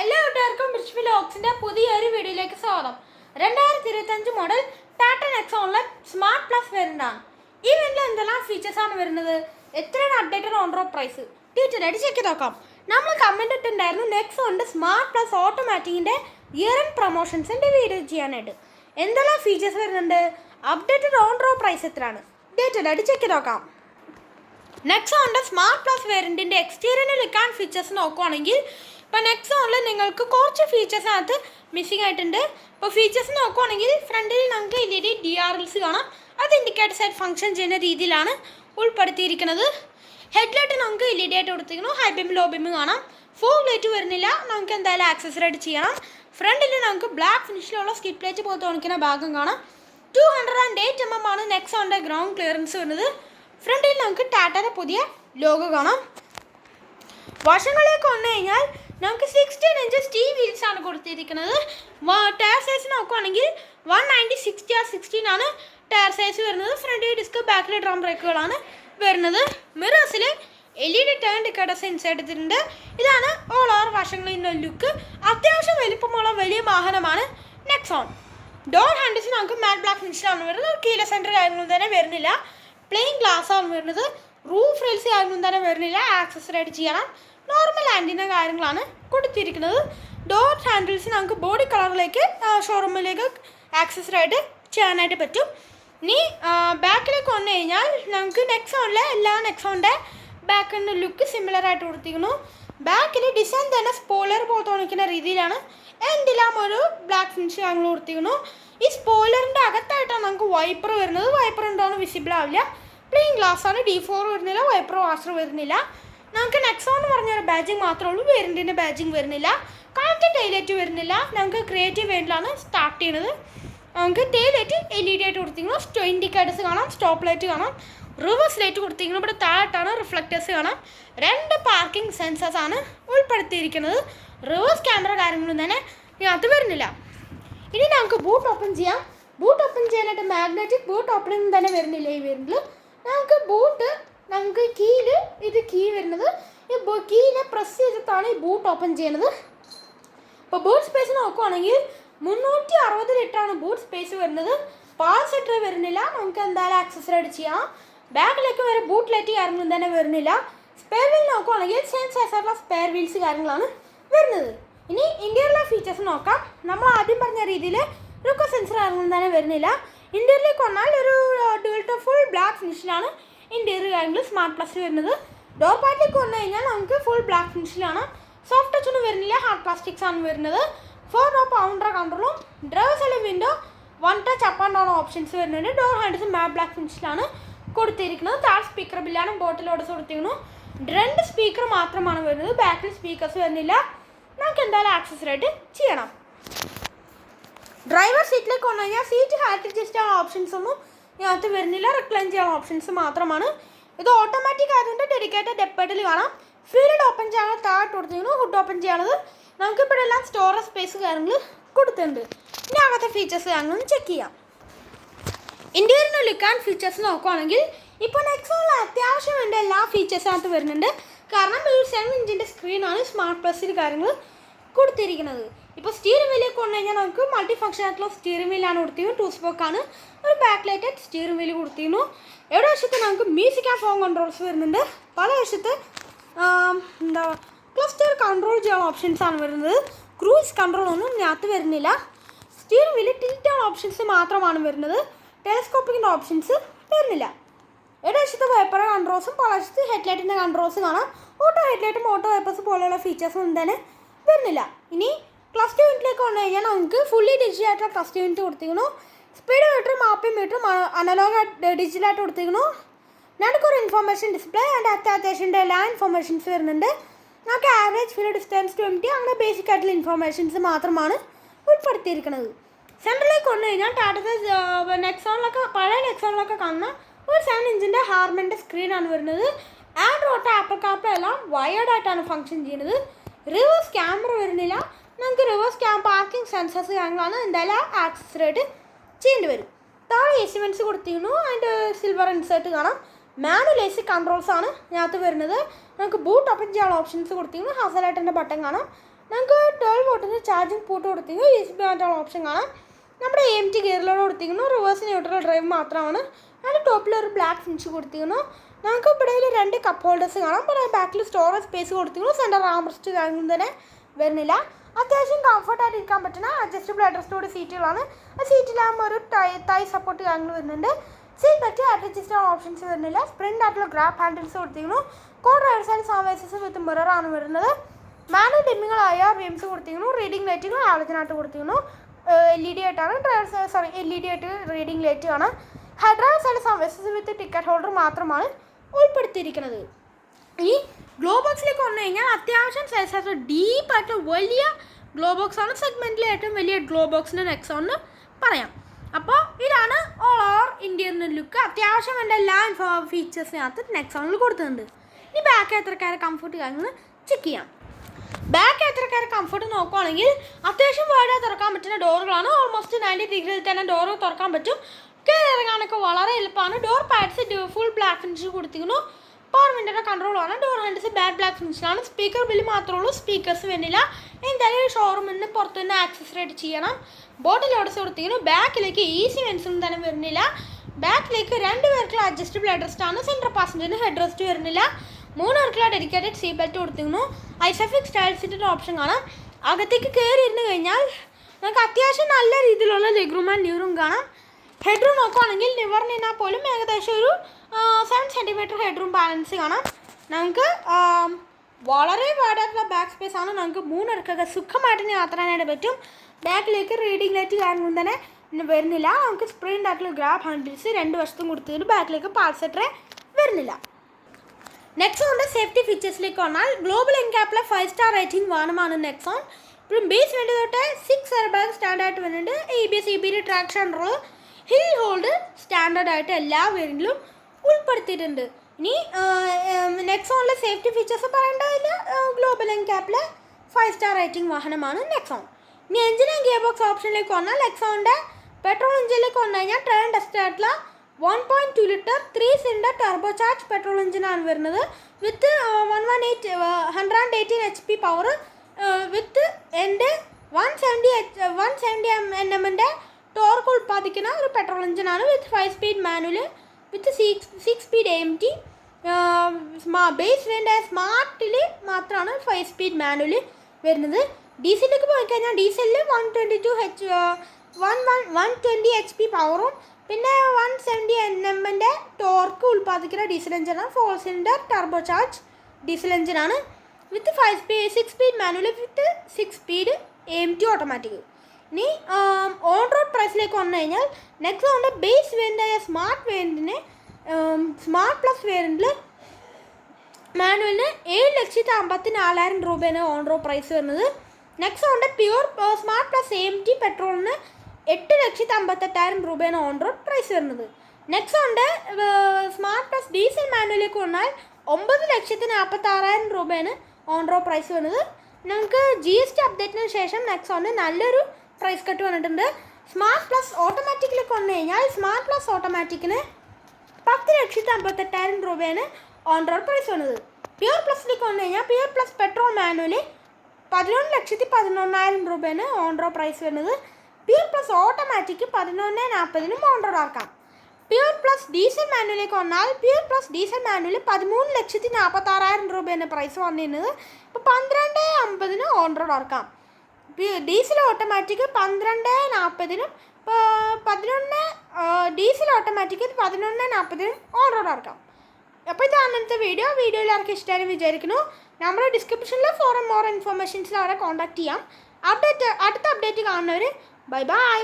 എല്ലാ കൂട്ടുകാർക്കും ബ്രിച്ച് ലോക്സിന്റെ പുതിയൊരു വീഡിയോയിലേക്ക് സ്വാഗതം. രണ്ടായിരത്തി ഇരുപത്തഞ്ച് മോഡൽ ടാറ്റ നെക്സോണിലെ സ്മാർട്ട് പ്ലസ് വരുന്നതാണ് ഈ വീട്ടിൽ എന്തെല്ലാം ഫീച്ചേഴ്സ് ആണ് വരുന്നത്? എത്രയാണ് അപ്ഡേറ്റഡ് ഓൺ റോഡ് പ്രൈസ് അടി ചെക്ക് നോക്കാം. നമ്മൾ കമന്റ് ഇട്ടുണ്ടായിരുന്നു നെക്സോണിന്റെ സ്മാർട്ട് പ്ലസ് ഓട്ടോമാറ്റിക്കിന്റെ ഇയർ ആൻഡ് പ്രൊമോഷൻസിന്റെ വീഡിയോ ചെയ്യാനായിട്ട്. എന്തെല്ലാം ഫീച്ചേഴ്സ് വരുന്നുണ്ട്? അപ്ഡേറ്റഡ് ഓൺ റോഡ് പ്രൈസ് എത്രയാണ്? ഡീറ്റെയിൽ അടി ചെക്ക് ചെയ്ത് നോക്കാം. നെക്സോണിന്റെ സ്മാർട്ട് പ്ലസ് വേരിയന്റിന്റെ എക്സ്റ്റീരിയറിൽ ആൻഡ് ഫീച്ചേഴ്സ് നോക്കുവാണെങ്കിൽ ഇപ്പോൾ നെക്സോണിൽ നിങ്ങൾക്ക് കുറച്ച് ഫീച്ചേഴ്സ് അകത്ത് മിസ്സിംഗ് ആയിട്ടുണ്ട്. ഇപ്പോൾ ഫീച്ചേഴ്സ് നോക്കുവാണെങ്കിൽ ഫ്രണ്ടിൽ നമുക്ക് L E D R Ls കാണാം. അത് ഇൻഡിക്കേറ്റർ സൈഡ് ഫംഗ്ഷൻ ചെയ്യുന്ന രീതിയിലാണ് ഉൾപ്പെടുത്തിയിരിക്കുന്നത്. ഹെഡ്ലൈറ്റ് നമുക്ക് എൽ ഇ ഡി ആയിട്ട് കൊടുത്തിരിക്കുന്നു. ഹൈ ബിം ലോ ബിം കാണാം. ഫോർ ലൈറ്റ് വരുന്നില്ല. നമുക്ക് എന്തായാലും ആക്സസറായിട്ട് ചെയ്യണം. ഫ്രണ്ടിൽ നമുക്ക് ബ്ലാക്ക് ഫിനിഷിലുള്ള സ്കിപ്പ് ലൈറ്റ് പോലത്തെ തോന്നിക്കുന്ന ഭാഗം കാണാം. Two hundred and eight M M ആണ് നെക്സോണിന്റെ ഗ്രൗണ്ട് ക്ലിയറൻസ് വരുന്നത്. ഫ്രണ്ടിൽ നമുക്ക് ടാറ്റയുടെ പുതിയ ലോഗോ കാണാം. വശങ്ങളിലേക്ക് വന്നു കഴിഞ്ഞാൽ നമുക്ക് സിക്സ്റ്റീൻ ഇഞ്ചസ് ടി വീൽസ് ആണ് കൊടുത്തിരിക്കുന്നത്. ടയർ സൈസ് നോക്കുവാണെങ്കിൽ one ninety sixty R sixteen ആണ് ടയർ സൈസ് വരുന്നത്. ഫ്രണ്ടിൽ ഡിസ്ക് ബാക്കിൽ ഡ്രം ബ്രേക്കുകളാണ് വരുന്നത്. മിറേഴ്സിൽ എൽ ഇ ഡി ടേൺ ഡിക്കേഡസ് ഇൻസൈഡ് ചെയ്തിട്ടുണ്ട് ഇതാണ് ഓൾ ഓവർ നിന്നുള്ള ലുക്ക് അത്യാവശ്യം വലിപ്പമുള്ള വലിയ വാഹനമാണ് നെക്സോൺ ഡോർ ഹാൻഡിൽസ് നമുക്ക് മാറ്റ് ബ്ലാക്ക് ഫിനിഷിലാണ് വരുന്നത്. കീല സെന്റർ കാര്യങ്ങളൊന്നും തന്നെ വരുന്നില്ല. പ്ലെയിൻ ഗ്ലാസ് ആണ് വരുന്നത്. റൂഫ് റെയിൽസ് കാര്യങ്ങളൊന്നും തന്നെ വരുന്നില്ല. ആക്സസറൈഡ് ചെയ്യണം. നോർമൽ ആന്റിന കാര്യങ്ങളാണ് കൊടുത്തിരിക്കുന്നത്. ഡോർ ഹാൻഡിൽസ് നമുക്ക് ബോഡി കളറിലേക്ക് ഷോറൂമിലേക്ക് ആക്സസറൈഡ് ചെയ്യാനായിട്ട് പറ്റും. ഇനി ബാക്കിലേക്ക് വന്നു കഴിഞ്ഞാൽ നമുക്ക് നെക്സോണിലെ എല്ലാ നെക്സോണിന്റെ ബാക്കിന്റെ ലുക്ക് സിമിലർ ആയിട്ട് കൊടുത്തിരിക്കുന്നു. ബാക്കിൽ ഡിസൈൻ തന്നെ സ്പോയിലർ പോലെ തോന്നിക്കുന്ന രീതിയിലാണ്. എൻഡിലാം ഒരു ബ്ലാക്ക് ഫിനിഷ് ഞങ്ങൾ കൊടുത്തിരിക്കുന്നു. ഈ സ്പോയിലറിന്റെ അകത്തായിട്ടാണ് നമുക്ക് വൈപ്പർ വരുന്നത്. വൈപ്പർ ഉണ്ടോന്ന് വിസിബിൾ ആവില്ല. പ്ലെയിൻ ഗ്ലാസ് ആണ് ഡി ഫോർ വരുന്നില്ല വൈപ്രോ വാഷർ വരുന്നില്ല. നമുക്ക് നെക്സോ എന്ന് പറഞ്ഞൊരു ബാജിങ് മാത്രമേ ഉള്ളൂ വേരിയന്റിന്റെ ബാജിങ് വരുന്നില്ല. കണക്റ്റഡ് ടൈലറ്റ് വരുന്നില്ല. നമുക്ക് ക്രിയേറ്റീവ് വേണ്ടിലാണ് സ്റ്റാർട്ട് ചെയ്യുന്നത് നമുക്ക് ടൈലറ്റ് എൽ ഇ ഡി ആയിട്ട് കൊടുത്തിരിക്കുന്നു. സ്റ്റോ ഇൻഡിക്കേറ്റേഴ്സ് കാണാം സ്റ്റോപ്പ് ലൈറ്റ് കാണാം. റിവേഴ്സ് ലൈറ്റ് കൊടുത്തിരിക്കുന്നു. ഇവിടെ താഴത്താണ് റിഫ്ലക്റ്റേഴ്സ് കാണാം. രണ്ട് പാർക്കിംഗ് സെൻസേഴ്സ് ആണ് ഉൾപ്പെടുത്തിയിരിക്കുന്നത്. റിവേഴ്സ് ക്യാമറ കാര്യങ്ങളൊന്നും തന്നെ ഇതിനകത്ത് വരുന്നില്ല. ഇനി നമുക്ക് ബൂട്ട് ഓപ്പൺ ചെയ്യാം. ബൂട്ട് ഓപ്പൺ ചെയ്യാനായിട്ട് മാഗ്നറ്റിക് ബൂട്ട് ഓപ്പണിംഗ് തന്നെ വരുന്നില്ല ഈ വരുന്നില്ല നമുക്ക് ബൂട്ട് നമുക്ക് കീൽ ഇത് കീ വരുന്നത്. ഈ കീനെ പ്രസ് ചെയ്തിട്ടാണ് ഈ ബൂട്ട് ഓപ്പൺ ചെയ്യുന്നത്. ഇപ്പോൾ ബൂട്ട് സ്പേസ് നോക്കുവാണെങ്കിൽ മുന്നൂറ്റി അറുപത് ലിറ്ററാണ് ബൂട്ട് സ്പേസ് വരുന്നത്. പാൽ സെറ്റർ വരുന്നില്ല. നമുക്ക് എന്തായാലും ആക്സസറൈഡ് ചെയ്യാം. ബാക്കിലേക്ക് വരെ ബൂട്ട് ലൈറ്റ് കാര്യങ്ങളും തന്നെ വരുന്നില്ല. സ്പെയർ വീൽ നോക്കുവാണെങ്കിൽ സെയിം സൈസായിട്ടുള്ള സ്പെയർ വീൽസ് കാര്യങ്ങളാണ് വരുന്നത്. ഇനി ഇന്റീരിയറിലെ ഫീച്ചേഴ്സ് നോക്കാം. നമ്മൾ ആദ്യം പറഞ്ഞ രീതിയിൽ റുക്കോ സെൻസർ കാര്യങ്ങളും തന്നെ വരുന്നില്ല. ഇന്റീരിയറിലേക്ക് വന്നാൽ ഒരു ഡുവൽട്ടോ ഫുൾ ബ്ലാക്ക് ഫിനിഷിലാണ് ഇന്റീരിയർ കാര്യങ്ങൾ സ്മാർട്ട് പ്ലസ് വരുന്നത്. ഡോർ പാർട്ടിലേക്ക് വന്നു കഴിഞ്ഞാൽ നമുക്ക് ഫുൾ ബ്ലാക്ക് ഫിനിഷിലാണ് സോഫ്റ്റ് ടച്ച് ഒന്നും വരുന്നില്ല ഹാർഡ് പ്ലാസ്റ്റിക്സ് ആണ് വരുന്നത്. ഫോർ ഡോ പൗണ്ടർ കൺട്രോളും driver side window one touch up and down options വരുന്നുണ്ട് ഡോർ ഹാൻഡിൽസ് മാറ്റ് ബ്ലാക്ക് ഫിനിഷിലാണ് കൊടുത്തിരിക്കുന്നത്. താഴെ സ്പീക്കർ ബില്ലാണ് ബോട്ടിൽ ഓടിച്ച് കൊടുത്തിരിക്കുന്നു. രണ്ട് സ്പീക്കർ മാത്രമാണ് വരുന്നത് ബാക്കിൽ സ്പീക്കേഴ്സ് വരുന്നില്ല. നമുക്ക് എന്തായാലും ആക്സസറായിട്ട് ചെയ്യണം. ഡ്രൈവർ സീറ്റിലേക്ക് വന്നു കഴിഞ്ഞാൽ സീറ്റ് ഹാറ്റ് അഡ്ജസ്റ്റ് ചെയ്യാൻ ഓപ്ഷൻസ് ഒന്നും ഇതിനകത്ത് വരുന്നില്ല. റിക്ലൈൻ ചെയ്യാൻ ഓപ്ഷൻസ് മാത്രമാണ്. ഇത് ഓട്ടോമാറ്റിക് ആയതുകൊണ്ട് ഡെഡിക്കേറ്റഡ് ഡെപ്പേഡിൽ കാണാം. ഫീൽഡ് ഓപ്പൺ ചെയ്യാനുള്ള താഴോട്ട് കൊടുത്തിരുന്നു ഹുഡ് ഓപ്പൺ ചെയ്യാനത് നമുക്ക് ഇവിടെ എല്ലാം സ്റ്റോറേജ് സ്പേസ് കാര്യങ്ങൾ കൊടുത്തിട്ടുണ്ട്. ഇനി അകത്തെ ഫീച്ചേഴ്സ് കാര്യങ്ങളും ചെക്ക് ചെയ്യാം. ഇന്ത്യയിൽ ലുക്ക് ആൻഡ് ഫീച്ചേഴ്സ് നോക്കുവാണെങ്കിൽ ഇപ്പോൾ നെക്സോണിൽ അത്യാവശ്യം വേണ്ട എല്ലാ ഫീച്ചേഴ്സിനകത്ത് വരുന്നുണ്ട്. കാരണം ഈ സെവൻ ഇഞ്ചിന്റെ സ്ക്രീനാണ് സ്മാർട്ട് പ്ലസിൽ കാര്യങ്ങൾ കൊടുത്തിരിക്കുന്നത്. ഇപ്പോൾ സ്റ്റീറിംഗ് വീലിലേക്ക് കൊണ്ടു കഴിഞ്ഞാൽ നമുക്ക് മൾട്ടി ഫംഗ്ഷൻ ആയിട്ടുള്ള സ്റ്റീറിംഗ് വീലാണ് കൊടുത്തിരുന്നു ടൂ സ്പോക്കാണ് ഒരു ബാക്ക് ലൈറ്റഡ് സ്റ്റീറിംഗ് വീൽ കൊടുത്തിരുന്നു. എവിടെ വശത്ത് നമുക്ക് മ്യൂസിക് ആൻഡ് ഫോൺ കൺട്രോൾസ് വരുന്നുണ്ട്? പല വശത്ത് എന്താ ക്ലസ്റ്റർ കൺട്രോൾ ചെയ്യാൻ ഓപ്ഷൻസ് ആണ് വരുന്നത്. ക്രൂസ് കൺട്രോൾ ഒന്നും ഇതിനകത്ത് വരുന്നില്ല. സ്റ്റീറിംഗ് വീൽ ആണ് ഓപ്ഷൻസ് മാത്രമാണ് വരുന്നത്. ടെലിസ്കോപ്പിക്കിന്റെ ഓപ്ഷൻസ് വരുന്നില്ല. ഇടവശത്ത് വൈപ്പർ കൺട്രോൾസും പലവശത്ത് ഹെഡ്ലൈറ്റിന്റെ കൺട്രോൾസ് കാണാം. ഓട്ടോ ഹെഡ്ലൈറ്റും ഓട്ടോ വൈപ്പേഴ്സ് പോലെയുള്ള ഫീച്ചേഴ്സ് തന്നെ വരുന്നില്ല. ഇനി ക്ലസ്റ്റർ യൂണിറ്റിലേക്ക് വന്നു കഴിഞ്ഞാൽ നമുക്ക് ഫുള്ളി ഡിജിറ്റൽ ആയിട്ടുള്ള ക്ലസ്റ്റർ യൂണിറ്റ് കൊടുത്തിരിക്കുന്നു. സ്പീഡ് മീറ്ററും മാപ്പിംഗ് മീറ്ററും അനലോഗ് ഡിജിറ്റലായിട്ട് കൊടുത്തിരിക്കുന്നു. നടുക്കൊരു ഇൻഫർമേഷൻ ഡിസ്പ്ലേ ആൻഡ് അത്യാവശ്യത്തിന്റെ എല്ലാ ഇൻഫർമേഷൻസ് വരുന്നുണ്ട്. നമുക്ക് average fuel distance to twenty അങ്ങനെ ബേസിക് ആയിട്ടുള്ള ഇൻഫർമേഷൻസ് മാത്രമാണ് ഉൾപ്പെടുത്തിയിരിക്കുന്നത്. സെൻട്രലിലേക്ക് വന്നു കഴിഞ്ഞാൽ ടാറ്റത്തെ നെക്സോണിലൊക്കെ പഴയ നെക്സോണിലൊക്കെ കാണുന്ന ഒരു സെവൻ ഇഞ്ചിന്റെ ഹാർമന്റെ സ്ക്രീനാണ് വരുന്നത്. ആൻഡ്രോട്ട് ആപ്പിൾ കാപ്പിളെല്ലാം എല്ലാം വയേർഡ് ആയിട്ടാണ് ഫങ്ഷൻ ചെയ്യുന്നത്. റിവേഴ്സ് ക്യാമറ വരുന്നില്ല. നമുക്ക് റിവേഴ്സ് ക്യാം പാർക്കിംഗ് സെൻസസ് കാര്യങ്ങളാണ് എന്തായാലും ആക്സസ് റേറ്റ് ചെയ്യേണ്ടി വരും. താഴെ എസ്റ്റിമെന്റ്സ് കൊടുത്തിരുന്നു. അതിന്റെ സിൽവർ ഇൻസേർട്ട് കാണാം. മാനുവൽ എ സി കൺട്രോൾസ് ആണ് ഇതിനകത്ത് വരുന്നത്. നമുക്ക് ബൂട്ട് ഓപ്പൺ ചെയ്യാനുള്ള ഓപ്ഷൻസ് കൊടുത്തിരുന്നു. ഹസലായിട്ടിന്റെ ബട്ടൺ കാണാം. നമുക്ക് ട്വൽവ് വോട്ടിന് ചാർജിങ് പോട്ട് കൊടുത്തിരുന്നു. യു എസ് ബി ആയിട്ടുള്ള ഓപ്ഷൻ കാണാം. നമ്മുടെ എം ടി ഗിയറിലോട് കൊടുത്തിരിക്കുന്നു റിവേഴ്സ് ന്യൂട്രൽ ഡ്രൈവ് മാത്രമാണ്. അതിന്റെ ടോപ്പിൽ ഒരു ബ്ലാക്ക് ഫിനിഷ് കൊടുത്തിരിക്കുന്നു നമുക്ക് ഇവിടെ രണ്ട് കപ്പ് ഹോൾഡേഴ്സ് കാണാം. പിന്നെ ബാക്കിൽ സ്റ്റോറേജ് സ്പേസ് കൊടുത്തിരിക്കുന്നു സെന്റർ ആംബ്രസ്റ്റ് കാര്യങ്ങളും തന്നെ വരുന്നില്ല. അത്യാവശ്യം കംഫർട്ടായിട്ട് ഇരിക്കാൻ പറ്റുന്ന അഡ്ജസ്റ്റബിൾ അഡ്രസ്റ്റോട് സീറ്റുകളാണ് ആ സീറ്റിലാകുമ്പോൾ ഒരു ടൈ തൈ സപ്പോർട്ട് കാര്യങ്ങൾ വരുന്നുണ്ട്. സീറ്റ് പറ്റി അഡ്ജസ്റ്റ് ഓപ്ഷൻസ് വരുന്നില്ല. സ്പ്രിന്റ് ആയിട്ടുള്ള ഗ്രാപ്പ് ഹാൻഡിൽസ് കൊടുത്തിരിക്കുന്നു. Co driver side services with mirror ആണ് വരുന്നത്. മാനുവൽ ഡിമ്മിങ്ങളായ റിംസ് കൊടുത്തിരിക്കുന്നു. റീഡിംഗ് ലൈറ്റുകൾ ആലോചനയായിട്ട് കൊടുത്തിരിക്കുന്നു. എൽ ഇ ഡി ആയിട്ടാണ് driver sorry L E D ആയിട്ട് റീഡിംഗ് ലൈറ്റ് ആണ്. ഹൈഡ്രാൾ side services with ticket holder മാത്രമാണ് ഉൾപ്പെടുത്തിയിരിക്കുന്നത്. ഈ ഗ്ലോ ബോക്സിലേക്ക് വന്നു കഴിഞ്ഞാൽ അത്യാവശ്യം സൈസായിട്ട് ഡീപ്പായിട്ട് വലിയ ഗ്ലോ ബോക്സ് ആണ്. സെഗ്മെന്റിലെ ഏറ്റവും വലിയ ഗ്ലോ ബോക്സിന്റെ നെക്സോണിന് പറയാം. അപ്പോൾ ഇതാണ് ഓൾ ഓവർ ഇന്ത്യൻ ലുക്ക് അത്യാവശ്യം എന്റെ എല്ലാ ഫീച്ചേഴ്സിനകത്ത് നെക്സോണിൽ കൊടുത്തിട്ടുണ്ട്. ഇനി ബാക്ക് യാത്രക്കാരെ കംഫർട്ട് കാര്യങ്ങൾ ചെക്ക് ചെയ്യാം. ബാക്ക് യാത്രക്കാരെ കംഫർട്ട് നോക്കുവാണെങ്കിൽ അത്യാവശ്യം വേർഡായി തുറക്കാൻ പറ്റുന്ന ഡോറുകളാണ് ഓൾമോസ്റ്റ് നയന്റി ഡിഗ്രിയിൽ തന്നെ ഡോറ് തുറക്കാൻ പറ്റും. കയറി ഇറങ്ങാനൊക്കെ വളരെ എളുപ്പമാണ്. Door pads full black finish കൊടുത്തിരിക്കുന്നു. പവർ വിൻഡോയുടെ കൺട്രോളാണ് ഡോർ ഹാൻഡിൽസ് ബാഡ് ബ്ലാക്ക് ഫിനിഷിലാണ് സ്പീക്കർ ബില്ല് മാത്രമേ ഉള്ളൂ. സ്പീക്കേഴ്സ് വരുന്നില്ല എന്തായാലും ഷോറൂമിൽ നിന്ന് പുറത്തു നിന്ന് ആക്സസ് റേറ്റ് ചെയ്യണം. ബോട്ടിൽ ഓടിച്ച് കൊടുത്തിരിക്കുന്നു. ബാക്കിലേക്ക് ഈസി വെൻസും തന്നെ വരുന്നില്ല. ബാക്കിലേക്ക് രണ്ട് പേർക്കുള്ള അഡ്ജസ്റ്റബിൾ ഹെഡ് ആണ്. സെൻട്രൽ പാസഞ്ചറിന് ഹെഡ് റെസ്റ്റ് വരുന്നില്ല. മൂന്ന് പേർക്കുള്ള ഡെഡിക്കേറ്റഡ് സീ ബെൽറ്റ് കൊടുത്തിരുന്നു ഐസഫിക് സ്റ്റൈൽ സീറ്റിന്റെ ഓപ്ഷൻ കാണാം. അകത്തേക്ക് കയറി ഇരുന്ന് കഴിഞ്ഞാൽ നമുക്ക് അത്യാവശ്യം നല്ല രീതിയിലുള്ള ലെഗ് റൂം ആൻഡ് കാണാം. ഹെഡ് റൂം നോക്കുവാണെങ്കിൽ നിവർ നിന്നാൽ പോലും ഏകദേശം ഒരു seven centimetre head room balance കാണാം നമുക്ക് വളരെ വാടായിട്ടുള്ള ബാക്ക് സ്പേസ് ആണ്. നമുക്ക് മൂന്നിടക്കൊക്കെ സുഖമായിട്ട് യാത്ര ചെയ്യാനായിട്ട് പറ്റും. ബാക്കിലേക്ക് റീഡിംഗ് ലൈറ്റ് കാരണം തന്നെ വരുന്നില്ല. നമുക്ക് സ്പ്രിന്റ് ആയിട്ടുള്ള ഗ്രാബ് ഹാൻഡിൽസ് രണ്ട് വശത്തും കൊടുത്തിട്ട് ബാക്കിലേക്ക് പാൽസെറ്ററെ വരുന്നില്ല. നെക്സോൺ സേഫ്റ്റി ഫീച്ചേഴ്സിലേക്ക് വന്നാൽ ഗ്ലോബൽ എൻകാപ്പിലെ ഫൈവ് സ്റ്റാർ റേറ്റിംഗ് വാഹനമാണ് നെക്സോൺ ഇപ്പോഴും ബേസ് വേണ്ടി തൊട്ട് സിക്സ് എയർ ബാഗ് സ്റ്റാൻഡായിട്ട് വരുന്നുണ്ട്. A B S E B traction roll hill hold സ്റ്റാൻഡേർഡായിട്ട് എല്ലാ വേരിയന്റിലും ഉൾപ്പെടുത്തിയിട്ടുണ്ട്. ഇനി നെക്സോണിലെ സേഫ്റ്റി ഫീച്ചേഴ്സ് പറയേണ്ടതില്ല ഗ്ലോബൽ എൻക്യാപ്പിലെ ഫൈവ് സ്റ്റാർ റേറ്റിംഗ് വാഹനമാണ് നെക്സോൺ ഇനി ആൻഡ് ഗിയർ ബോക്സ് ഓപ്ഷനിലേക്ക് വന്നാൽ നെക്സോണിന്റെ പെട്രോൾ എഞ്ചിനിലേക്ക് വന്നു കഴിഞ്ഞാൽ ട്രെയിൻ ടെസ്റ്റ് ആയിട്ടുള്ള one point two litre three cylinder turbo charge petrol എഞ്ചിനാണ് വരുന്നത്. With one one eight hundred and eighteen H P power with എന്റെ one seventy H one seventy M N എമ്മിന്റെ ടോർക്ക് ഉൽപ്പാദിക്കുന്ന ഒരു പെട്രോൾ എഞ്ചിനാണ് with five speed manual with six six speed M T base വേണ്ട സ്മാർട്ടിൽ മാത്രമാണ് five speed manual വരുന്നത്. ഡീസലിലേക്ക് പോയി കഴിഞ്ഞാൽ ഡീസലിൽ one twenty two H one one one twenty H P പവറും പിന്നെ വൺ സെവന്റി എൻ എമ്മിന്റെ ടോർക്ക് ഉൽപ്പാദിക്കുന്ന ഡീസൽ എഞ്ചിനാണ് four cylinder turbo charge diesel എഞ്ചിനാണ് with five speed six speed manual with six speed M T automatic ഇനി on road പ്രൈസിലേക്ക് വന്നു കഴിഞ്ഞാൽ നെക്സോണിന്റെ ബേസ് വേരിയന്റായ സ്മാർട്ട് വേരിയന്റിന് സ്മാർട്ട് പ്ലസ് വേരിയന്റിൽ മാനുവലിന് ഏഴ് ലക്ഷത്തി അമ്പത്തി നാലായിരം രൂപയാണ് ഓൺ റോഡ് പ്രൈസ് വരുന്നത്. നെക്സോണിന്റെ pure smart plus M T പെട്രോളിന് എട്ട് ലക്ഷത്തി അമ്പത്തെട്ടായിരം രൂപയാണ് ഓൺ റോഡ് പ്രൈസ് വരുന്നത്. നെക്സോണിന്റെ സ്മാർട്ട് പ്ലസ് ഡീസൽ മാനുവലിലേക്ക് വന്നാൽ ഒമ്പത് ലക്ഷത്തി നാൽപ്പത്തി ആറായിരം രൂപയാണ് ഓൺ റോഡ് പ്രൈസ് വരുന്നത്. നമുക്ക് ജി എസ് ടി അപ്ഡേറ്റിന് ശേഷം നെക്സോണിന് നല്ലൊരു പ്രൈസ് കട്ട് വന്നിട്ടുണ്ട്. സ്മാർട്ട് പ്ലസ് ഓട്ടോമാറ്റിക്കിലേക്ക് വന്നു കഴിഞ്ഞാൽ സ്മാർട്ട് പ്ലസ് ഓട്ടോമാറ്റിക്കിന് പത്ത് ലക്ഷത്തി അമ്പത്തെട്ടായിരം രൂപയാണ് ഓൺ റോഡ് പ്രൈസ് വന്നത്. പ്യുർ പ്ലസിലേക്ക് വന്നു കഴിഞ്ഞാൽ പ്യുർ പ്ലസ് പെട്രോൾ മാനുവൽ പതിനൊന്ന് ലക്ഷത്തി പതിനൊന്നായിരം രൂപയാണ് ഓൺ റോഡ് പ്രൈസ് വരുന്നത്. പ്യുർ പ്ലസ് ഓട്ടോമാറ്റിക് പതിനൊന്ന് നാൽപ്പതിനും ഓൺ റോഡ് ആക്കാം. പ്യുർ പ്ലസ് ഡീസൽ മാനുവലിലേക്ക് വന്നാൽ പ്യുർ പ്ലസ് ഡീസൽ മാനുവൽ പതിമൂന്ന് ലക്ഷത്തി നാൽപ്പത്താറായിരം രൂപയാണ് പ്രൈസ് വന്നിരുന്നത്. ഇപ്പോൾ പന്ത്രണ്ട് അമ്പതിന് ഓൺ റോഡ് ആക്കാം. ഡീസൽ ഓട്ടോമാറ്റിക് പന്ത്രണ്ട് നാൽപ്പതിനും പതിനൊന്ന് ഡീസൽ ഓട്ടോമാറ്റിക് പതിനൊന്ന് നാൽപ്പതിനും റോഡ് ആക്കാം അപ്പോൾ ഇതാണ് ഇന്നത്തെ വീഡിയോ. വീഡിയോ എല്ലാവർക്കും ഇഷ്ടമായിരുന്നു വിചാരിക്കുന്നു. നമ്മുടെ ഡിസ്ക്രിപ്ഷനിൽ ഫോർ മോർ ഇൻഫോർമേഷൻസിൽ അവരെ കോൺടാക്ട് ചെയ്യാം. അപ്ഡേറ്റ് അടുത്ത അപ്ഡേറ്റ് കാണുന്നവർ ബൈ ബൈ.